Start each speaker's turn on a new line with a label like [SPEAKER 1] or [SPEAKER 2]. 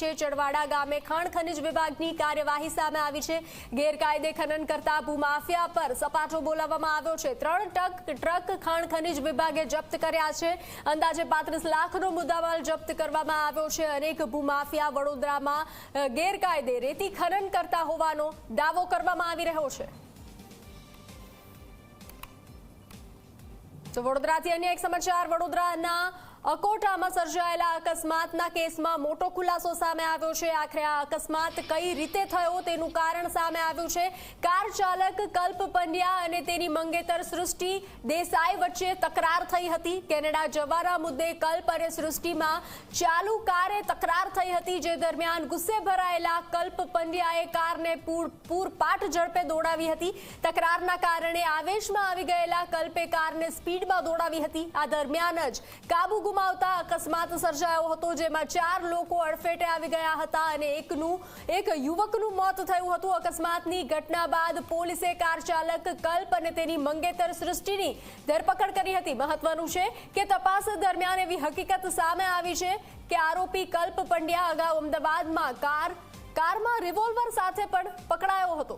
[SPEAKER 1] ચડવાડા ગામે ખાણ ખનિજ વિભાગની કાર્યવાહી સામે આવી છે. ગેરકાયદે ખનન કરતા ભૂમાફિયા પર સપાટો બોલાવવામાં આવ્યો છે. ત્રણ ટ્રક ખાણ ખનિજ વિભાગે જપ્ત કર્યા છે. અંદાજે પાંત્રીસ લાખનો મુદ્દામાલ જપ્ત કરવામાં આવ્યો છે. અનેક ભૂમાફિયા વડોદરામાં ગેરકાયદે રેતી ખનન કરતા હોવાનો દાવો કરવામાં આવી રહ્યો છે. તો વડોદરાથી અન્ય એક સમાચાર. વડોદરાના અકોટામાં સર્જાયેલા અકસ્માતના કેસમાં મોટો ખુલાસો સામે આવ્યો છે. આખરે આ અકસ્માત કઈ રીતે થયો તેનું કારણ સામે આવ્યું છે. કાર ચાલક કલ્પ પંડ્યા અને તેની મંગેતર સૃષ્ટિ દેસાઈ વચ્ચે તકરાર થઈ હતી. કેનેડા જવાના મુદ્દે કલ્પ અને સૃષ્ટિમાં ચાલુ કારે તકરાર હતી જે ગુસ્સે ભરાયેલા કલ્પ પંડ્યાએ કારને પૂર પૂરપાટ ઝડપે દોડાવી હતી. તકરારના કારણે આવેશમાં આવી ગયેલા કલ્પે કારને સ્પીડમાં દોડાવી હતી. આ દરમિયાન જ કાબુ ગુમાવતા અકસ્માત સર્જાયો હતો, જેમાં ચાર લોકો અડફેટે આવી ગયા હતા અને એકનું એક યુવકનું મોત થયું હતું. અકસ્માતની ઘટના બાદ પોલીસે કાર ચાલક કલ્પ અને તેની મંગેતર સૃષ્ટિની ધરપકડ કરી હતી. મહત્વનું છે કે તપાસ દરમિયાન એવી હકીકત સામે આવી છે કે આરોપી કલ્પ પંડ્યા અગાઉ અમદાવાદમાં કાર કારમાં રિવોલ્વર સાથે પણ પકડાયો હતો.